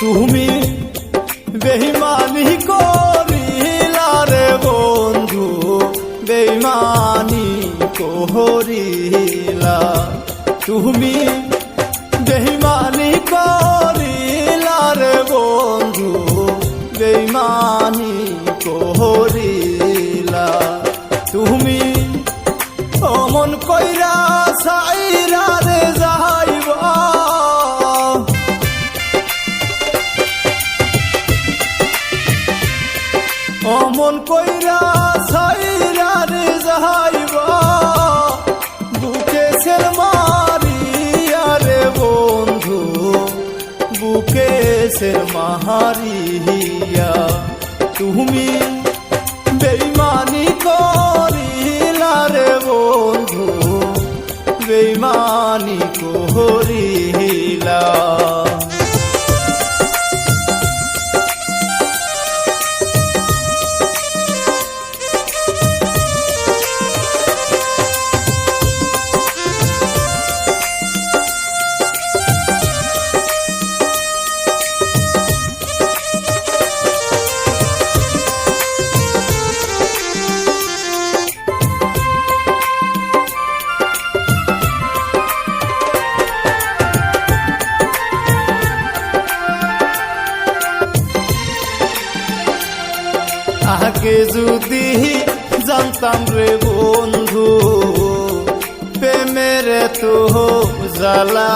তুমি বেইমানি করিলা রে বন্ধু বেইমানি করিলা। তুমি বেইমানি করিলা রে বন্ধু বেইমানি করিলা। অমন কইরা সাইরা রে যাইবা। বুকে সের মারিয়া রে বন্ধু বুকে সের মাহারিয়া আগে যদি জানতাম রে বন্ধু, প্রেমের তো জ্বালা।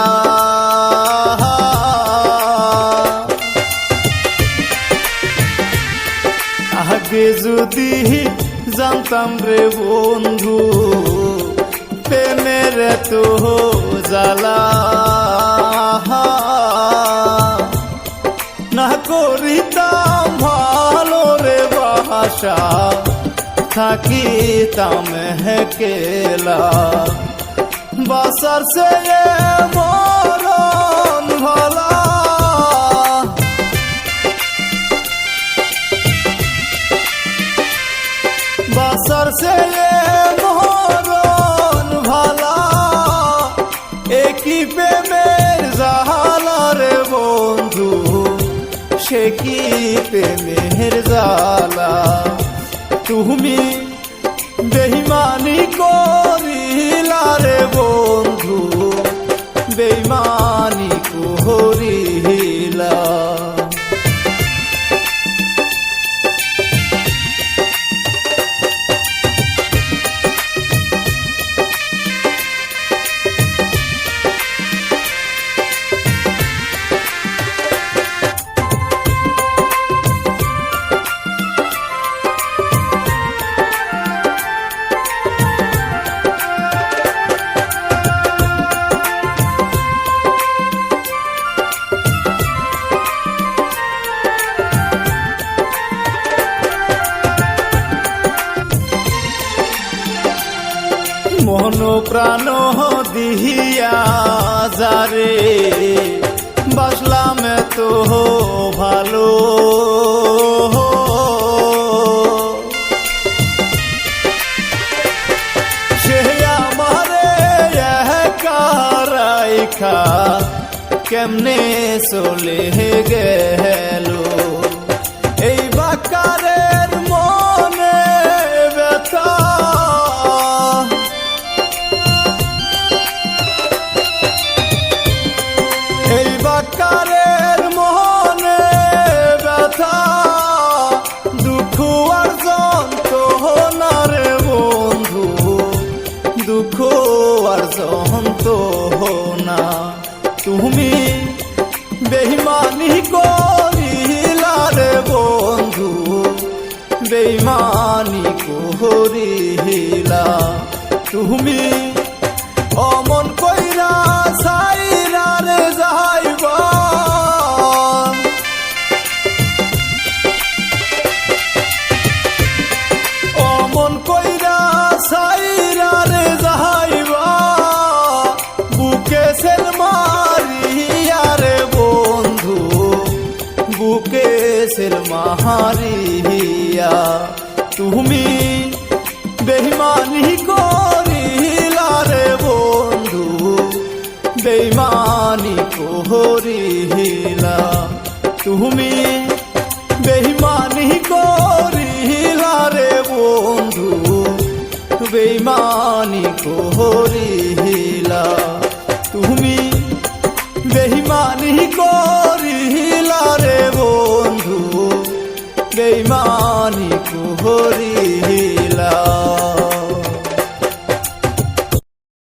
আগে যদি জানতাম রে বন্ধু, প্রেমের তো জ্বালা। না করিতাম বাসা থাকিতাম হেকেলা। বাসার সে মরণ ভালা। বাসার সে প্রেমের জালা তুমি বেইমানি করিলা রে বন্ধু বেইমানি করিলা মন প্রাণ দিহিয়া যারে। বাসলাম তো ভালো। কেমনে চলে গেল? যন্ত্রণা তুমি বেইমানি করিলা রে বন্ধু বেইমানি করিলা। তুমি অমন কইরা সাইরা বুকে সেল মাহারিয়া তুমি বেইমানি করিলা রে বন্ধু বেইমানি করিলা তুমি বেইমানি করিলা রে বন্ধু বেইমানি করিলা বেইমানি করিলা